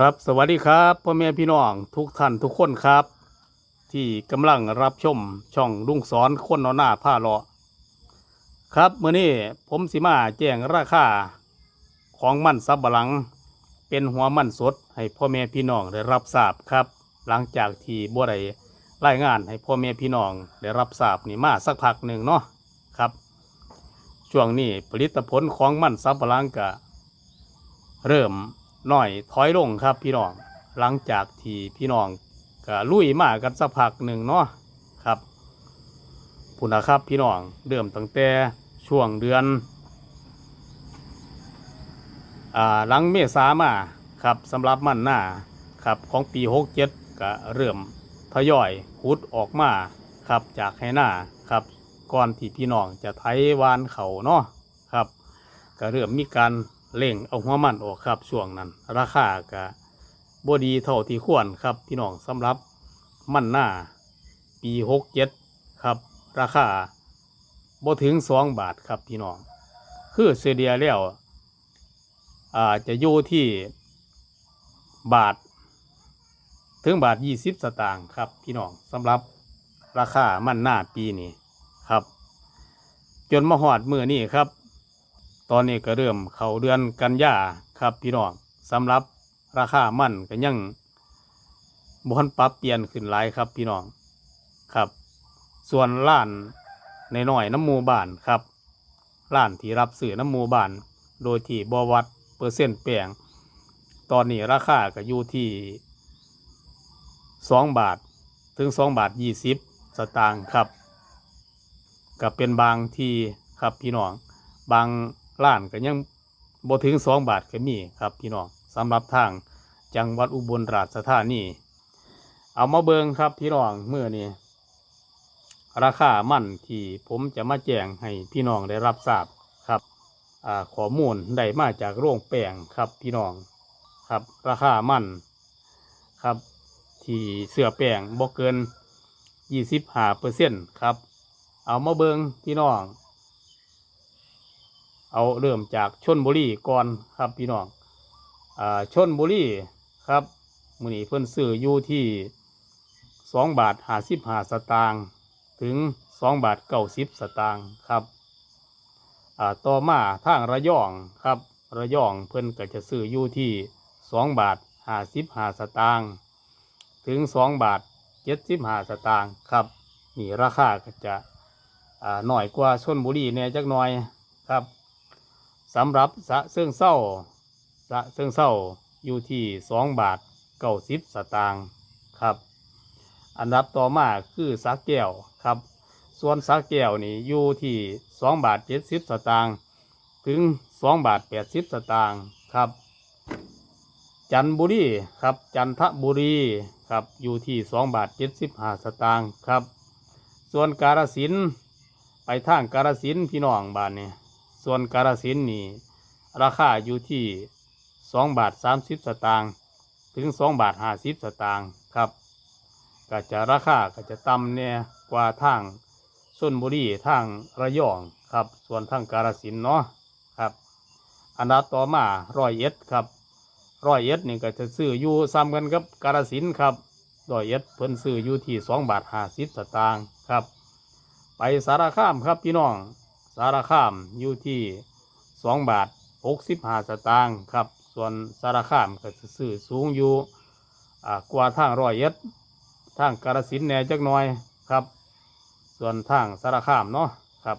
ครับสวัสดีครับพ่อแม่พี่น้องทุกท่านทุกคนครับ ที่กำลังรับชมช่องลุงสอนคนนอหน้าผ้าเลาะครับเมื่อนี้ผมสิมาแจ้งราคาของมันสับปะหลัง เป็นหัวมันสดให้พ่อแม่พี่น้องได้รับทราบครับ หลังจากที่บัวได้รายงานให้พ่อแม่พี่น้องได้รับทราบนี่มาสักพักหนึ่งเนาะครับ ช่วงนี้ผลิตผลของมันสับปะหลังก็เริ่ม น้อยถอยลงครับพี่น้อง หลังจากที่พี่น้องก็ลุยมากันสักพักหนึ่งเนาะครับพุ่นนะครับพี่น้องเริ่มตั้งแต่ช่วงเดือนอ่าหลังเมษามาครับสำหรับมันหน้าครับของปีหกเจ็ดก็เริ่มทยอยขุดออกมาครับจากให้หน้าครับก่อนที่พี่น้องจะไถวานเขาเนาะครับก็เริ่มมีการ เล่งเอาหัวมันออกครับช่วงนั้น ราคาก็บดีเท่าที่ควรครับพี่น้องสำหรับมันหน้าปีหกเจ็ดครับ ราคาบ่ถึงสองบาทครับพี่น้อง คือเสียเดียแล้วอาจะอยู่ที่บาท ถึงบาทยี่สิบสตางค์ครับพี่น้องสำหรับราคามันหน้าปีนี้ครับ จนมาหอดมือนี่ครับ ตอนนี้ก็เริ่มเข้าเดือนกันยาครับพี่น้องสำหรับราคามันก็ยังบทันปรับเปลี่ยนขึ้นหลายครับพี่น้องครับ ส่วนล้านในน้อยน้ำมูบ้านครับล้านที่รับซื้อน้ำมูบ้าน โดยที่บวัดเปอร์เซ็นต์แปลง ตอนนี้ราคาก็อยู่ที่สองบาทถึงสองบาทยี่สิบสตางค์ครับก็เป็นบางที่ครับพี่น้องบาง ร้านก็ยังบ่ถึงสองบาทก็มีครับพี่น้องสำหรับทางจังหวัดอุบลราชธานีเอามาเบิงครับพี่น้องเมื่อนี้ราคามั่นที่ผมจะมาแจ้งให้พี่น้องได้รับทราบครับอ่าข้อมูลได้มาจากโรงแป้งครับพี่น้องครับราคามั่นครับที่เสื้อแป้งบ่เกินยี่สิบห้าเปอร์เซ็นต์ครับเอามาเบิงพี่น้อง เอาเริ่มจากชนบุรีก่อนครับพี่น้องอ่าชนบุรีครับมือนี้เพิ่นซื้ออยู่ที่สองบาทห้าสิบห้าสตางค์ถึงสองบาทเก้าสิบสตางค์ครับอ่าต่อมาทางระยองครับระยองเพิ่นก็จะซื้ออยู่ที่สองบาทห้าสิบห้าสตางค์ถึงสองบาทเจ็ดสิบห้าสตางค์ครับนี่ราคาก็จะหน่อยกว่าชนบุรีเนี่ยจักหน่อยครับ สำหรับสะเสื่องเศร้าสะเสื่องเศร้าอยู่ที่สองบาทเก้าสิบสตางค์ครับ อันดับต่อมาคือสักแก้วครับ ส่วนสักแก้วนี่อยู่ที่สองบาทเจ็ดสิบสตางค์ถึงสองบาทแปดสิบสตางค์ครับ จันบุรีครับ จันทบุรีครับอยู่ที่สองบาทเจ็ดสิบห้าสตางค์ครับ ส่วนกาฬสินธุ์ไปทางกาฬสินธุ์พี่น้องบ้านนี่ ส่วนกาฬสินนี่ราคาอยู่ที่สองบาทสามสิบสตางค์ถึงสองบาทห้าสิบสตางค์ครับก็จะราคาก็จะต่ำเนี่ยกว่าทางชนบุรีทางระยองครับ ส่วนทางกาฬสินเนาะครับ อันดับต่อมาร้อยเอ็ดครับร้อยเอ็ดนี่ก็จะซื้ออยู่ซ้ำกันกับกาฬสินครับร้อยเอ็ดเพิ่นซื้ออยู่ที่สองบาทห้าสิบสตางค์ครับ ไปสารคามครับพี่น้อง สารคามอยู่ที่สองบาทหกสิบห้าสตางค์ครับ ส่วนสารคามก็จะซื้อสูงอยู่กว่าทางร้อยเอ็ดทางกาฬสินแหน่จักหน่อยครับ ส่วนทางสารคามเนาะครับ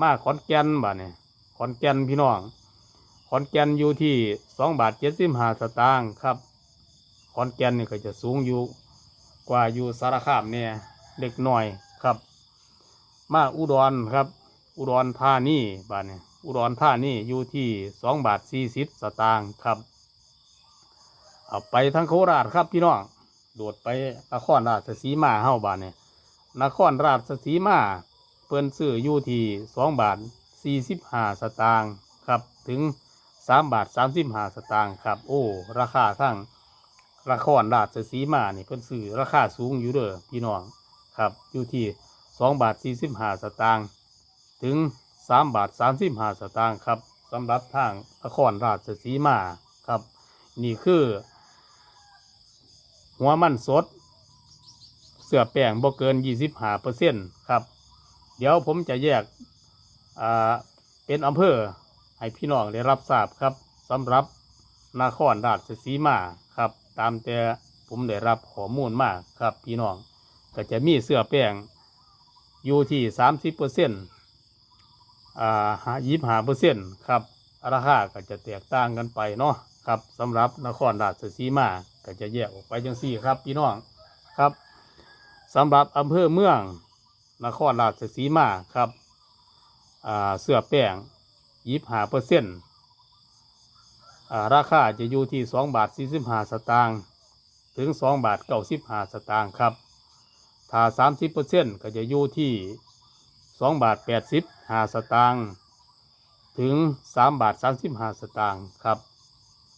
มาขอนแก่นบาทเนี่ยขอนแก่นพี่น้อง ขอนแก่นอยู่ที่สองบาทเจ็ดสิบห้าสตางค์ครับ ขอนแก่นนี่ก็จะสูงอยู่กว่าอยู่สารคามเนี่ยเล็กน้อยครับ มาอุดรครับ อุดรธานีบานเนี่ยอุดรธานีอยู่ที่สองบาทสี่สิบสตางค์ครับ เอาไปทางโคราชครับพี่น้องโดดไปนครราชสีมาเฮ้าบานเนี่ยนครราชสีมาเปิ้นซื้ออยู่ที่สองบาทสี่สิบห้าสตางค์ครับถึงสามบาทสามสิบห้าสตางค์ครับโอ้ราคาทั้งนครราชสีมานี่เพิ่นซื้อราคาสูงอยู่เด้อพี่น้องครับอยู่ที่สองบาทสี่สิบห้าสตางค์ ถึงสามบาทสามสิบห้าสตางค์ครับสำหรับทางนครราชสีมาครับ นี่คือ หัวมันสด เสื้อแป้งบ่เกิน 25เปอร์เซ็นครับ เดี๋ยวผมจะแยกเป็นอำเภอให้พี่น้องได้รับทราบครับสำหรับนครราชสีมาครับ ตามแต่ผมได้รับข้อมูลมากครับพี่น้องก็จะมีเสื้อแป้งอยู่ที่ 30เป อร์เซ็นอ่าเปอร์เซ็นต์ครับราคาก็จะแตกต่างกันไปเนาะครับสำหรับนครราชสีมาก็จะแยกออกไปจังสี่ครับพี่น้องครับสำหรับอำเภอเมือง นครราชสีมาครับอ่าเสื้อแป้งยี่ห้าเปอร์เซ็นต์ราคาจะอยู่ที่สองบาทสี่สิบห้าสตางค์ถึงสองบาทเก้าสิบห้าสตางค์ครับถ้าสามสิบเปอร์เซ็นต์ก็จะอยู่ที่ สองบาทแปดสิบห้าสตางค์ถึง 3 บาท35สตางค์ครับ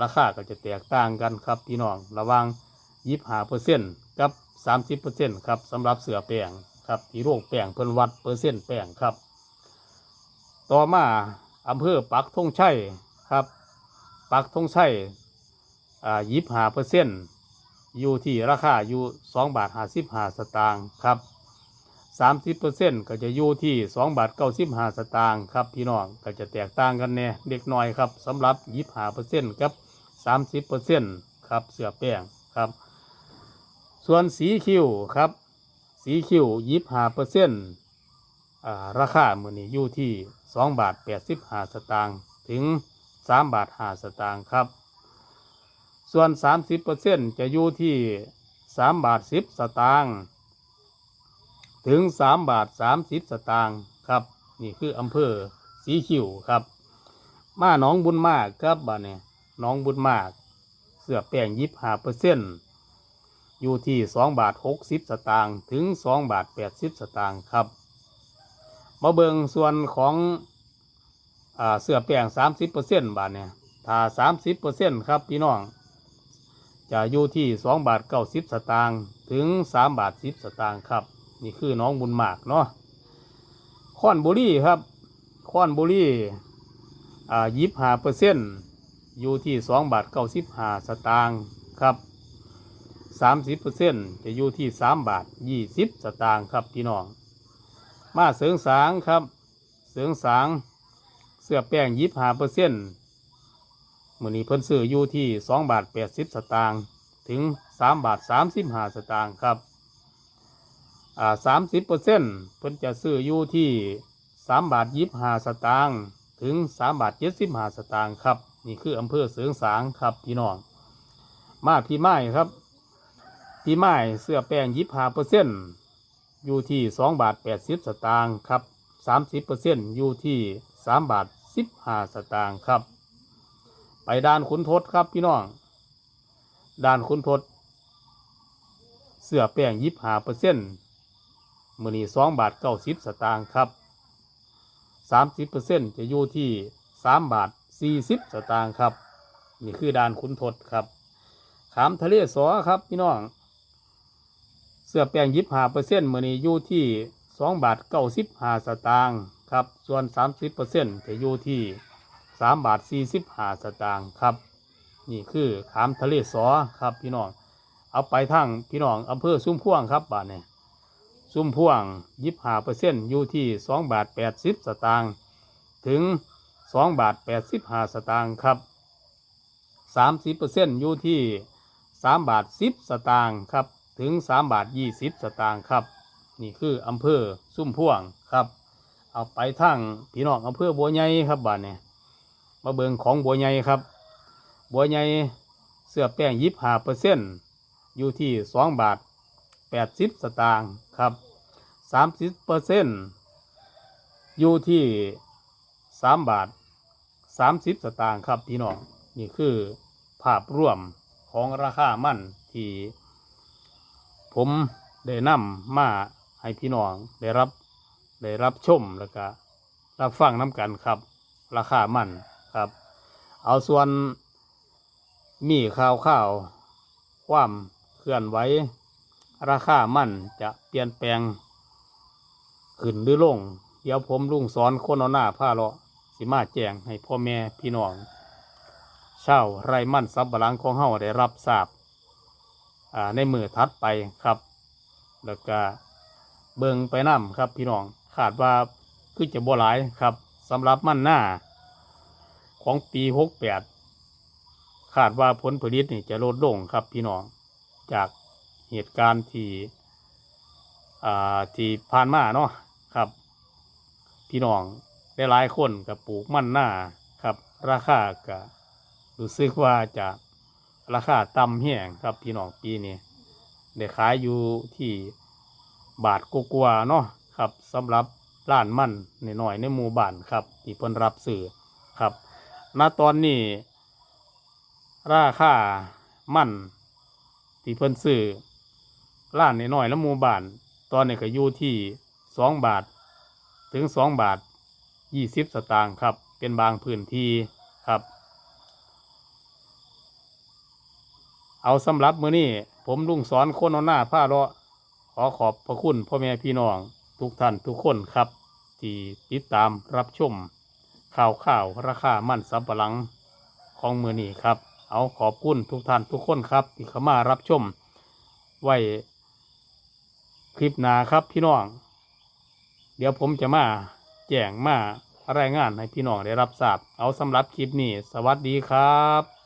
ราคาก็จะแตกต่างกันครับพี่น้องระหว่าง25เปอร์เซ็นต์กับ 30เปอร์เซ็นต์ครับสำหรับเสือแป้งครับที่โรงแป้งเพิ่นวัดเปอร์เซ็นต์แป้งครับ ต่อมาอำเภอปักธงชัยครับ ปักธงชัยอ่า25เปอร์เซ็นต์อยู่ที่ราคาอยู่ 2 บาท 55 สตางค์ครับ สามสิบเปอร์เซ็นต์ก็จะอยู่ที่สองบาทเก้าสิบห้าสตางค์ครับพี่น้องก็จะแตกต่างกันแน่เด็กน้อยครับสำหรับยี่ห้าเปอร์เซ็นต์กับสามสิบเปอร์เซ็นต์ครับเสือแป้งครับ ส่วนสีคิวครับสีคิวยี่ห้าเปอร์เซ็นต์ราคามือนี้อยู่ที่สองบาทแปดสิบห้าสตางค์ถึงสามบาทห้าสตางค์ครับ ส่วนสามสิบเปอร์เซ็นต์จะอยู่ที่สามบาทสิบสตางค์ ถึงสามบาทสามสิบสตางค์ครับ นี่คืออำเภอสีคิวครับ มาหนองบุญมากครับบ้านเนี่ยหนองบุญมาก เสื้อแป้งยิบห้าเปอร์เซ็นต์อยู่ที่สองบาทหกสิบสตางค์ถึงสองบาทแปดสิบสตางค์ครับ มาเบิงส่วนของอเสื้อแป้งสามสิบเปอร์เซ็นต์บาทเนี่ยถ้าสามสิบเปอร์เซ็นต์ครับพี่น้องจะอยู่ที่สองบาทเก้าสิบสตางค์ถึงสามบาทสิบสตางค์ครับ นี่คือน้องบุญมากเนาะค้อนบุรีครับค้อนบุรีอ่ายิบห้าเปอร์เซ็นต์อยู่ที่สองบาทเก้าสิบห้าสตางค์ครับสามสิบเปอร์เซ็นต์จะอยู่ที่สามบาทยี่สิบสตางค์ครับพี่น้อง มาเสริงสางครับเสริงสางเสื้อแป้งยิบห้าเปอร์เซ็นต์มือนี้เพิ่นซื้ออยู่ที่สองบาทแปดสิบสตางค์ถึงสามบาทสามสิบห้าสตางค์ครับ อ่าสามสิบเปอร์เซ็นต์เพิ่นจะซื้ออยู่ที่สามบาทยี่ห้าสตางค์ถึงสามบาทเจ็ดสิบห้าสตางค์ครับ นี่คืออำเภอเสริงสางครับพี่น้อง มาพี่ไม้ครับ พี่ไม้เสื้อแป้งยี่ห้าเปอร์เซ็นต์อยู่ที่สองบาทแปดสิบสตางค์ครับสามสิบเปอร์เซ็นต์อยู่ที่สามบาทสิบห้าสตางค์ครับ ไปด้านขุนทดครับพี่น้องด้านขุนทดเสื้อแป้งยิบห้าเปอร์เซ็นต์ มือนี้สองบาทเก้าสิบสตางค์ครับสามสิบเปอร์เซ็นต์จะอยู่ที่สามบาทสี่สิบสตางค์ครับ นี่คือด้านขุนทดครับ ขามทะเลสอครับพี่น้อง เสื้อแป้งยิบหาเปอร์เซ็นต์มือนี้อยู่ที่สองบาทเก้าสิบห้าสตางค์ครับ ส่วนสามสิบเปอร์เซ็นต์จะอยู่ที่สามบาทสี่สิบห้าสตางค์ครับ นี่คือขามทะเลสอครับพี่น้อง เอาไปทางพี่น้องอำเภอซุ้มพ่วงครับบาทเนี่ย ซุ้มพ่วงยิบหาเปอร์เซ็นต์อยู่ที่สองบาทแปดสิบสตางค์ถึงสองบาทแปดสิบห้าสตางค์ครับสามสิบเปอร์เซ็นต์อยู่ที่สามบาทสิบสตางค์ครับถึงสามบาทยี่สิบสตางค์ครับ นี่คืออำเภอซุ้มพ่วงครับ เอาไปทางพี่น้องอำเภอบัวใหญ่ครับบ้าทเนี่ยมาเบิงของบัวใหญ่ครับบัวใหญ่เสื้อแป้งยิบหาเปอร์เซ็นต์อยู่ที่สองบาท แปดสิบสตางค์ครับสามสิบเปอร์เซ็นต์อยู่ที่สามบาทสามสิบสตางค์ครับพี่น้องนี่คือภาพรวมของราคามันที่ผมได้นำมาให้พี่น้องได้รับได้รับชมแล้วก็รับฟังน้ำกันครับ ราคามันครับ เอาส่วนมีข่าวข่าวความเคลื่อนไหว ราคามันจะเปลี่ยนแปลง ขึ้นหรือลง เดี๋ยวผมลุงสอนคนเอาหน้าผ้าเลาะสิมาแจ้งให้พ่อแม่พี่น้องเช่าไรมันซับบัลังของเฮาได้รับทราบในมือทัดไปครับ แล้วก็เบิงไปน้ำครับพี่น้องคาดว่าคือจะบ่หลายครับสำหรับมันหน้าของปีหกแปดคาดว่าผลผลิตนี่จะลดลงครับพี่น้องจาก เหตุการณ์ที่อ่าที่ผ่านมาเนาะครับ พี่น้องได้หลายคนกับปลูกมันหน้าครับ ราคาก็รู้สึกว่าจะราคาต่ำแห้งครับพี่น้องปีนี้ได้ขายอยู่ที่บาทกว่าๆเนาะครับสำหรับร้านมันน้อยในหมู่บ้านครับ ที่เพิ่นรับซื้อครับณตอนนี้ ราคามันที่เพิ่นซื้อ ร้านน้อยๆและหมู่บ้าน ตอนนี้ก็อยู่ที่สองบาท ถึงสองบาทยี่สิบสตางค์ครับ เป็นบางพื้นที่ครับ เอาสำหรับมื้อนี้ผมลุงสอนคนเอาหน้าผ้าเลาะขอขอบพระคุณพ่อแม่พี่น้อง ทุกท่านทุกคนครับ ที่ติดตามรับชม ข่าวข่าวราคามั่นสำปะหลังของมือนี้ครับ เอาขอบคุณทุกท่านทุกคนครับ ที่เข้ามารับชม ไว้ คลิปหนาครับพี่น้อง เดี๋ยวผมจะมาแจ้งมารายงานให้พี่น้องได้รับทราบ เอาสำหรับคลิปนี้ สวัสดีครับ